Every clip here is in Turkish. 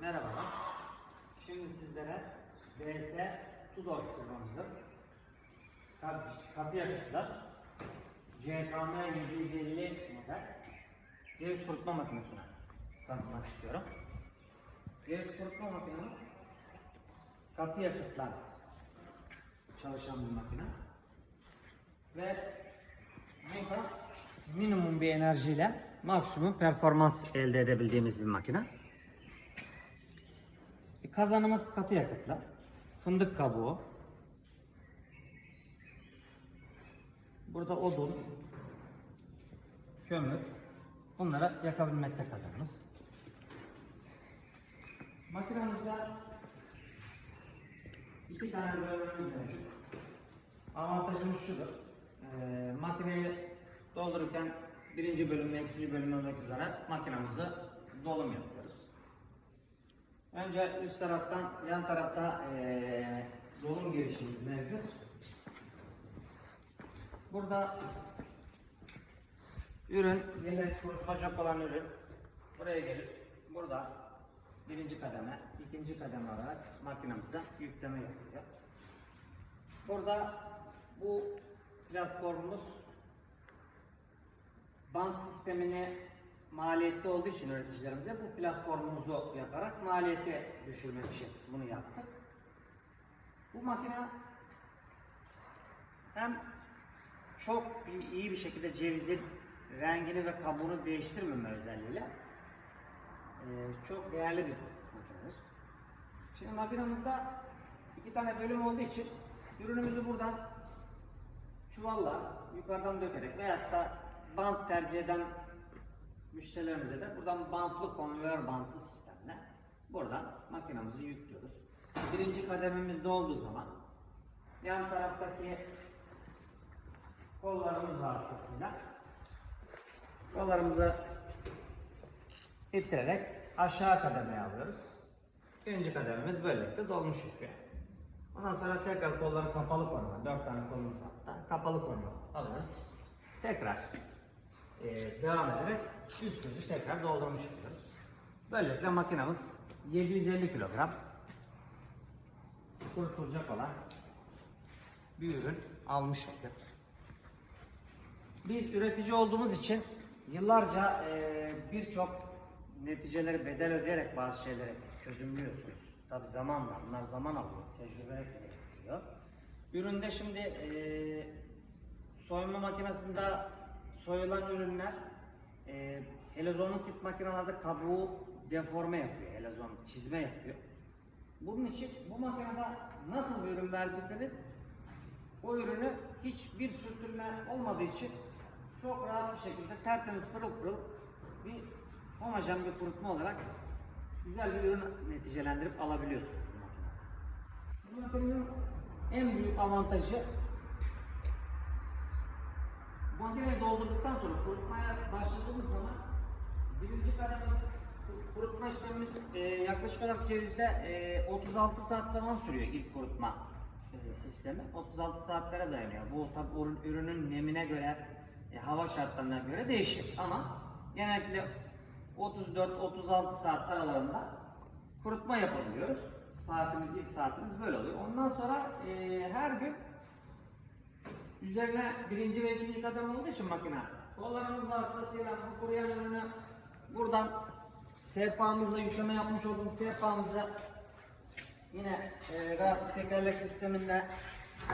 Merhabalar. Şimdi sizlere DS Tudor firmamızın kat- katı yakıtla CKM 750 model ceviz kurutma makinesini tanıtmak istiyorum. Ceviz kurutma makinemiz katı yakıtla çalışan bir makine ve burada minimum bir enerjiyle maksimum performans elde edebildiğimiz bir makine. Kazanımız katı yakıtla, fındık kabuğu, burada odun, kömür, bunlara yakabilmekte kazanımız. Makinemizde iki tane bölümümüz mevcut. Avantajımız şudur. Ee, makineyi doldururken birinci bölüm ve ikinci bölüm olmak üzere makinamızı dolum yapıyoruz. Önce üst taraftan yan tarafta ee, dolum girişimiz mevcut. Burada ürün, yine kurutulacak olan ürün buraya gelip burada birinci kademe, ikinci kademe olarak makinamıza yükleme yapılıyor. Burada bu platformumuz band sistemini maliyetli olduğu için üreticilerimize bu platformumuzu yaparak maliyeti düşürmek için bunu yaptık. Bu makine hem çok iyi bir şekilde cevizin rengini ve kabuğunu değiştirmeme özelliğiyle eee, çok değerli bir makinedir. Şimdi makinamızda iki tane bölüm olduğu için ürünümüzü buradan çuvalla yukarıdan dökerek veyahut da bant tercih eden müşterilerimize de buradan bantlı konveyör bantlı sistemle buradan makinamızı yüklüyoruz. Birinci kadememiz dolduğu zaman yan taraftaki kollarımız vasıtasıyla kollarımızı ittirerek aşağı kademeye alıyoruz. Birinci kadememiz böylelikle dolmuş oluyor. Ondan sonra tekrar kolları kapalı koruma. Dört tane kolumuz var. Kapalı koruma alıyoruz. Tekrar eee, devam ederek üst gözü tekrar doldurmuş oluyoruz. Böylelikle makinamız 750 kilogram kurutulacak olan bir ürün almış oluyor. Biz üretici olduğumuz için yıllarca eee, birçok neticeleri bedel ödeyerek bazı şeyleri çözümlüyorsunuz. Tabi zamanla, bunlar zaman alıyor, tecrübe gerektiriyor. Üründe şimdi eee, soyma makinesinde soyulan ürünler eee helezonlu tip makinelerde kabuğu deforme yapıyor, helezon çizme yapıyor. Bunun için bu makinede nasıl bir ürün verdiyseniz o ürünü hiçbir sürtünme olmadığı için çok rahat bir şekilde tertemiz pırıl pırıl bir homojen bir kurutma olarak güzel bir ürün neticelendirip alabiliyorsunuz bu makinede. Bu makinenin en büyük avantajı makineyi doldurduktan sonra kurutmaya başladığımız zaman birinci kademe kur- kurutma işlemimiz e, yaklaşık olarak cevizde e, 36 saat falan sürüyor ilk kurutma e, sistemi. 36 saatlere dayanıyor. Bu tabi ürün, ürünün nemine göre, e, hava şartlarına göre değişir ama genellikle 34-36 saat aralarında kurutma yapabiliyoruz. Saatimiz ilk saatimiz böyle oluyor. Ondan sonra e, her gün Üzerine birinci ve ikinci kademe olduğu için makine kollarımız vasıtasıyla bu kuruyan ürünü buradan sehpamızla yükleme yapmış olduğumuz sehpamıza yine e, rahat tekerlek sisteminde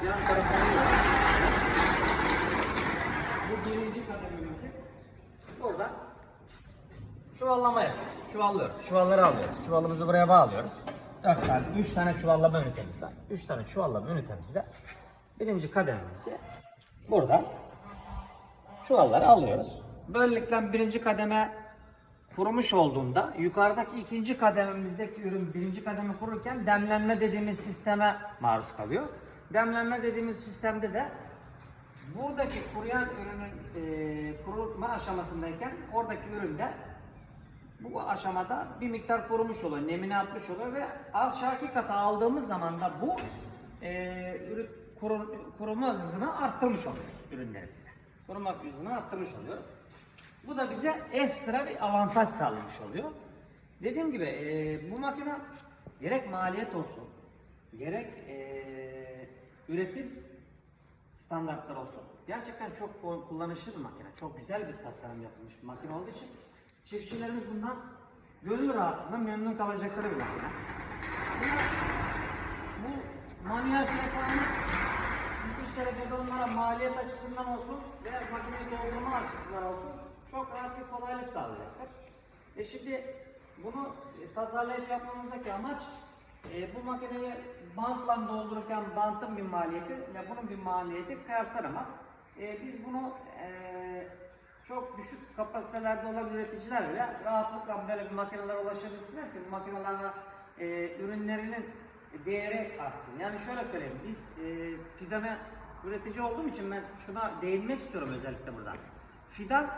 yan tarafa bu birinci kadememizi burada çuvallama yapıyoruz. Çuvallıyoruz. Çuvalları alıyoruz. Çuvalımızı buraya bağlıyoruz. 4 tane, 3 tane çuvallama ünitemiz var. 3 tane çuvallama ünitemizde birinci kadememizi buradan çuvalları alıyoruz. Böylelikle birinci kademe kurumuş olduğunda yukarıdaki ikinci kadememizdeki ürün birinci kademe kururken demlenme dediğimiz sisteme maruz kalıyor. Demlenme dediğimiz sistemde de buradaki kuruyan ürünün e, kurutma aşamasındayken oradaki üründe bu aşamada bir miktar kurumuş oluyor, nemini atmış oluyor ve aşağıki kata aldığımız zaman da bu e, ürün kuruma hızını arttırmış oluyoruz ürünlerimizde. Kuruma hızını arttırmış oluyoruz. Bu da bize ekstra bir avantaj sağlamış oluyor. Dediğim gibi e, bu makine gerek maliyet olsun, gerek e, üretim standartlar olsun. Gerçekten çok kullanışlı bir makine. Çok güzel bir tasarım yapılmış bir makine olduğu için çiftçilerimiz bundan gönül rahatlığıyla memnun kalacakları bir makine. Bu, bu manuel sehpalarımız müthiş derecede onlara maliyet açısından olsun ve makineyi doldurma açısından olsun çok rahat bir kolaylık sağlayacaktır. E şimdi bunu e, tasarlayıp yapmamızdaki amaç e, bu makineyi bantla doldururken bantın bir maliyeti ve bunun bir maliyeti kıyaslanamaz. E, biz bunu e, çok düşük kapasitelerde olan üreticiler bile rahatlıkla böyle bir makinelere ulaşabilsinler ki bu makinelerle e, ürünlerinin değeri artsın. Yani şöyle söyleyeyim, biz e, fidanı üretici olduğum için ben şuna değinmek istiyorum özellikle burada. Fidan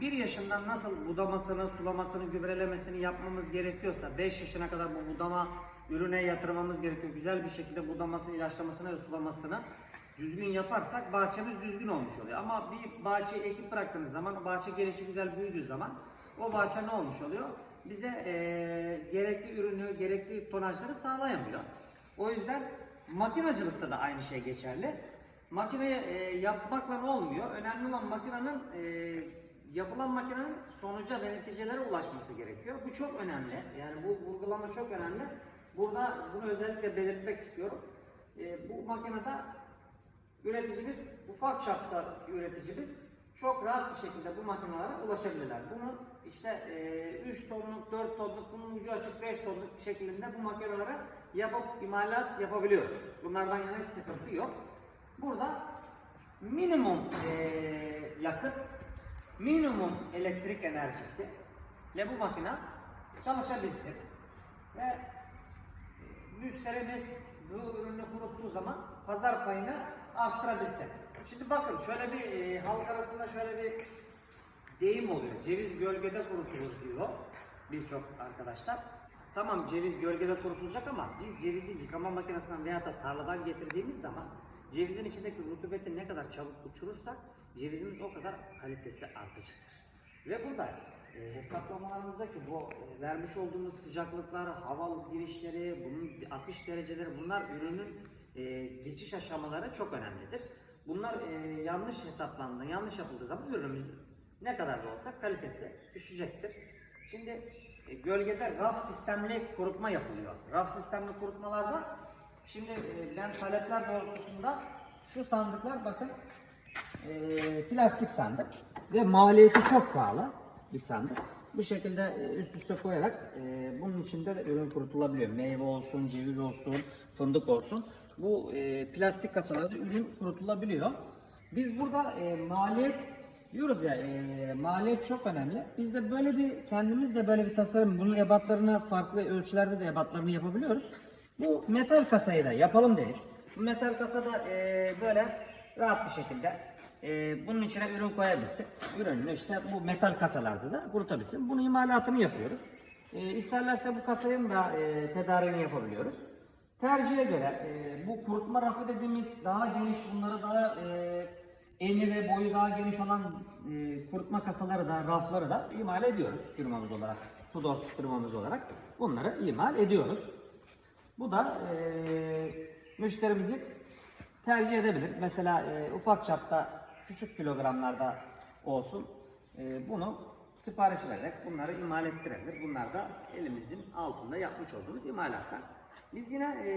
bir yaşından nasıl budamasını, sulamasını, gübrelemesini yapmamız gerekiyorsa 5 yaşına kadar bu budama ürüne yatırmamız gerekiyor. Güzel bir şekilde budamasını, ilaçlamasını ve sulamasını düzgün yaparsak bahçemiz düzgün olmuş oluyor. Ama bir bahçeyi ekip bıraktığınız zaman, bahçe gelişi güzel büyüdüğü zaman o bahçe ne olmuş oluyor? Bize eee, gerekli ürünü, gerekli tonajları sağlayamıyor. O yüzden makinacılıkta da aynı şey geçerli. Makineyi eee, yapmakla olmuyor. Önemli olan makinenin eee, yapılan makinenin sonuca ve neticelere ulaşması gerekiyor. Bu çok önemli. Yani bu vurgulama çok önemli. Burada bunu özellikle belirtmek istiyorum. Eee, bu makinede üreticimiz, ufak çapta üreticimiz çok rahat bir şekilde bu makinelere ulaşabilirler. Bunu işte e, 3 tonluk, 4 tonluk, bunun ucu açık 5 tonluk bir şekilde bu makinelere yapıp imalat yapabiliyoruz. Bunlardan yana hiç sıkıntı yok. Burada minimum e, yakıt, minimum elektrik enerjisi ile bu makine çalışabilsin. Ve müşterimiz bu ürünü kuruttuğu zaman pazar payını arttırabilsin. Şimdi bakın şöyle bir e, halk arasında şöyle bir deyim oluyor. Ceviz gölgede kurutulur diyor birçok arkadaşlar. Tamam ceviz gölgede kurutulacak ama biz cevizi yıkama makinesinden veya da tarladan getirdiğimiz zaman cevizin içindeki rutubeti ne kadar çabuk uçurursak cevizimiz o kadar kalitesi artacaktır. Ve burada e, hesaplamalarımızdaki bu e, vermiş olduğumuz sıcaklıklar, hava girişleri, bunun akış dereceleri bunlar ürünün e, geçiş aşamaları çok önemlidir. Bunlar e, yanlış hesaplandığı, yanlış yapıldığı zaman ürünümüz ne kadar da olsa kalitesi düşecektir. Şimdi e, gölgede raf sistemli kurutma yapılıyor. Raf sistemli kurutmalarda şimdi ben talepler doğrultusunda şu sandıklar bakın e, plastik sandık ve maliyeti çok pahalı bir sandık. Bu şekilde e, üst üste koyarak e, bunun içinde de ürün kurutulabiliyor. Meyve olsun, ceviz olsun, fındık olsun. Bu e, plastik kasalarda ürün kurutulabiliyor. Biz burada e, maliyet diyoruz ya e, maliyet çok önemli. Biz de böyle bir kendimiz de böyle bir tasarım bunun ebatlarını farklı ölçülerde de ebatlarını yapabiliyoruz. Bu metal kasayı da yapalım dedik. Bu metal kasada e, böyle rahat bir şekilde e, bunun içine ürün koyabilsin. Ürününü işte bu metal kasalarda da kurutabilsin. Bunun imalatını yapıyoruz. E, isterlerse bu kasayın da e, tedariğini yapabiliyoruz. Tercihe göre e, bu kurutma rafı dediğimiz daha geniş bunları daha e, eni ve boyu daha geniş olan e, kurutma kasaları da rafları da imal ediyoruz firmamız olarak. Tudor firmamız olarak bunları imal ediyoruz. Bu da e, müşterimizin tercih edebilir. Mesela e, ufak çapta küçük kilogramlarda olsun e, bunu sipariş vererek bunları imal ettirebilir. Bunlar da elimizin altında yapmış olduğumuz imalatlar. Biz yine e,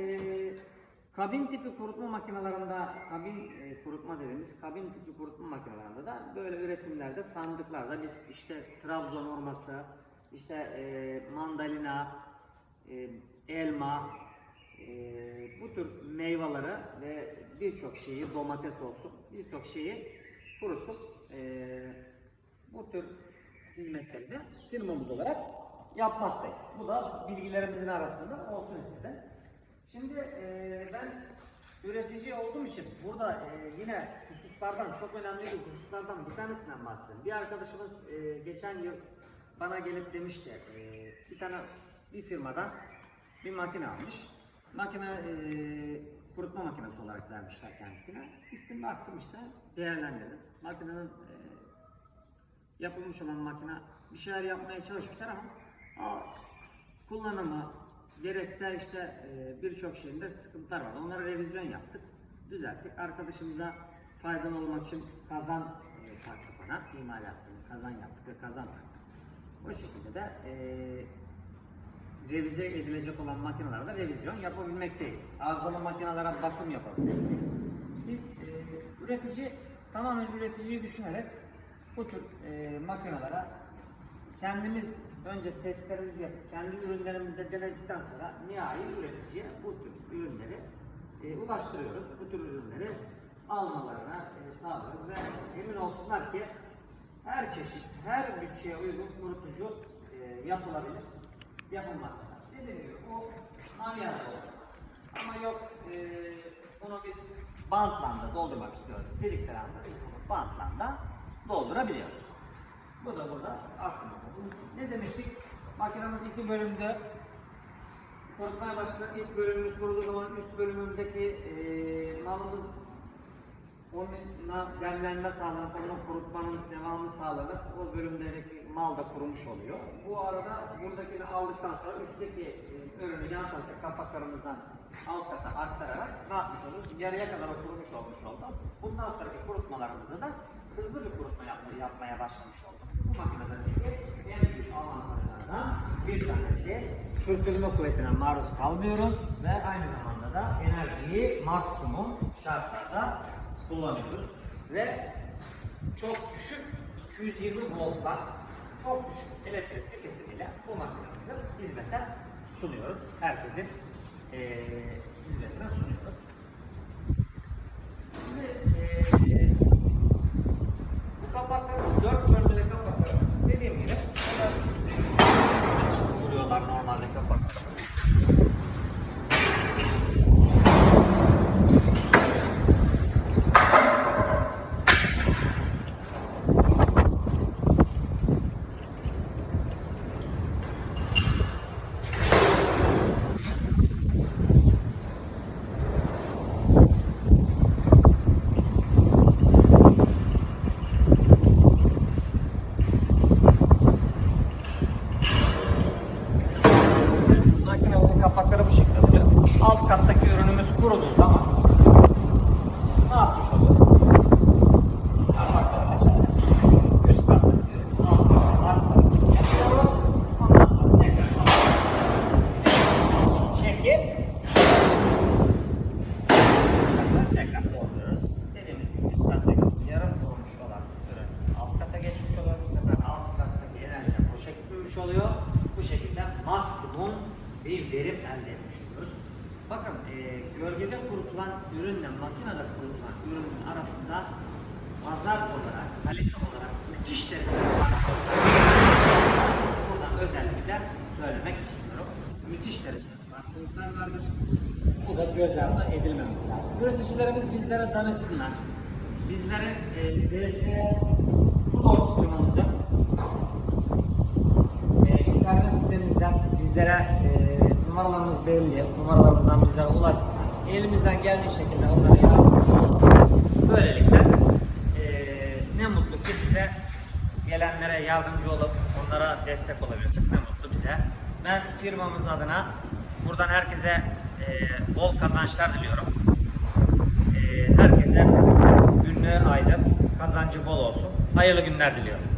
kabin tipi kurutma makinelerinde, kabin e, kurutma dediğimiz kabin tipi kurutma makinelerinde de böyle üretimlerde sandıklarda biz işte Trabzon orması, işte e, mandalina, e, elma, bu tür meyveleri ve birçok şeyi domates olsun birçok şeyi kurutup ee, bu tür hizmetleri de firmamız olarak yapmaktayız. Bu da bilgilerimizin arasında olsun istedim. Şimdi ee, ben üretici olduğum için burada ee, yine hususlardan çok önemli bir hususlardan bir tanesinden bahsedeyim. Bir arkadaşımız ee, geçen yıl bana gelip demişti ee, bir tane bir firmadan bir makine almış. Makine eee, kurutma makinesi olarak vermişler kendisine. Gittim baktım işte değerlendirdim. Makinenin eee, yapılmış olan makine bir şeyler yapmaya çalışmışlar ama aa, kullanımı gerekse işte e, birçok şeyinde sıkıntılar var. Onlara revizyon yaptık, düzelttik. Arkadaşımıza faydalı olmak için kazan e, taktık ona. İmalatını kazan yaptık ve kazan taktık. O şekilde de e, revize edilecek olan makinelerde revizyon yapabilmekteyiz. Arızalı makinelere bakım yapabilmekteyiz. Biz e, üretici tamamen üreticiyi düşünerek bu tür e, makinelere kendimiz önce testlerimizi yapıp kendi ürünlerimizde denedikten sonra nihai üreticiye bu tür ürünleri e, ulaştırıyoruz. Bu tür ürünleri almalarına e, sağlıyoruz ve emin olsunlar ki her çeşit, her bütçeye uygun kurutucu e, yapılabilir, yapılmaktadır. Dediğim gibi o manuel olur. Ama yok e, bunu biz bantlanda doldurmak istiyoruz dedikleri anda biz bunu bantlanda doldurabiliyoruz. Bu da burada aklımızda. bulunsun. Ne demiştik? Makinamız iki bölümde kurutmaya başladık. İlk bölümümüz kurulduğu zaman üst bölümündeki e, malımız onunla demlenme sağlanıp onu kurutmanın devamı sağlanıp o bölümdeki mal da kurumuş oluyor. Bu arada buradakini aldıktan sonra üstteki e, ürünü yan taraftaki kapaklarımızdan alt kata aktararak ne yapmış oluruz? Yarıya kadar kurumuş olmuş oldu. Bundan sonraki kurutmalarımızda da hızlı bir kurutma yapmaya, yapmaya başlamış olduk. Bu makinelerdeki en büyük avantajlardan bir tanesi sürtünme kuvvetine maruz kalmıyoruz ve aynı zamanda da enerjiyi maksimum şartlarda kullanıyoruz ve çok düşük 220 volttan çok düşük elektrik tüketimiyle bu makinemizi hizmete sunuyoruz. Herkesin eee hizmetine sunuyoruz. Şimdi eee bu kapaklarımız, dört bölmeli kapaklarımız dediğim gibi vuruyorlar normalde kapaklarımız. Makinemizin kapakları bu şekilde oluyor. Alt kattaki ürünümüz kuruduğu zaman ne yapmış oluyoruz? Kapakların içinde. Üst kattaki ürünü alt katta arttırıp yapıyoruz. Ondan sonra tekrar çekip üst katta tekrar dolduruyoruz. Dediğimiz gibi üst kattaki yarım kurumuş olan ürün alt kata geçmiş oluyor. Bu sefer alt kattaki enerji boşa gitmemiş oluyor. Bu şekilde maksimum bir verim elde etmiş oluyoruz. Bakın e, gölgede kurutulan ürünle makinede kurutulan ürünün arasında pazar olarak, kalite olarak müthiş derecede fark. Buradan özellikle söylemek istiyorum. Müthiş derecede farklılıklar vardır. Bu da göz ardı edilmemiz lazım. Üreticilerimiz bizlere danışsınlar. Bizlere e, DS Foodos firmamızın e, internet sitemizden bizlere e, numaralarımız belli. Numaralarımızdan bizlere ulaşsınlar. Elimizden geldiği şekilde onlara yardımcı olalım. Böylelikle e, ne mutlu ki bize gelenlere yardımcı olup onlara destek olabilirsek ne mutlu bize. Ben firmamız adına buradan herkese e, bol kazançlar diliyorum. E, herkese günlü ayda kazancı bol olsun. Hayırlı günler diliyorum.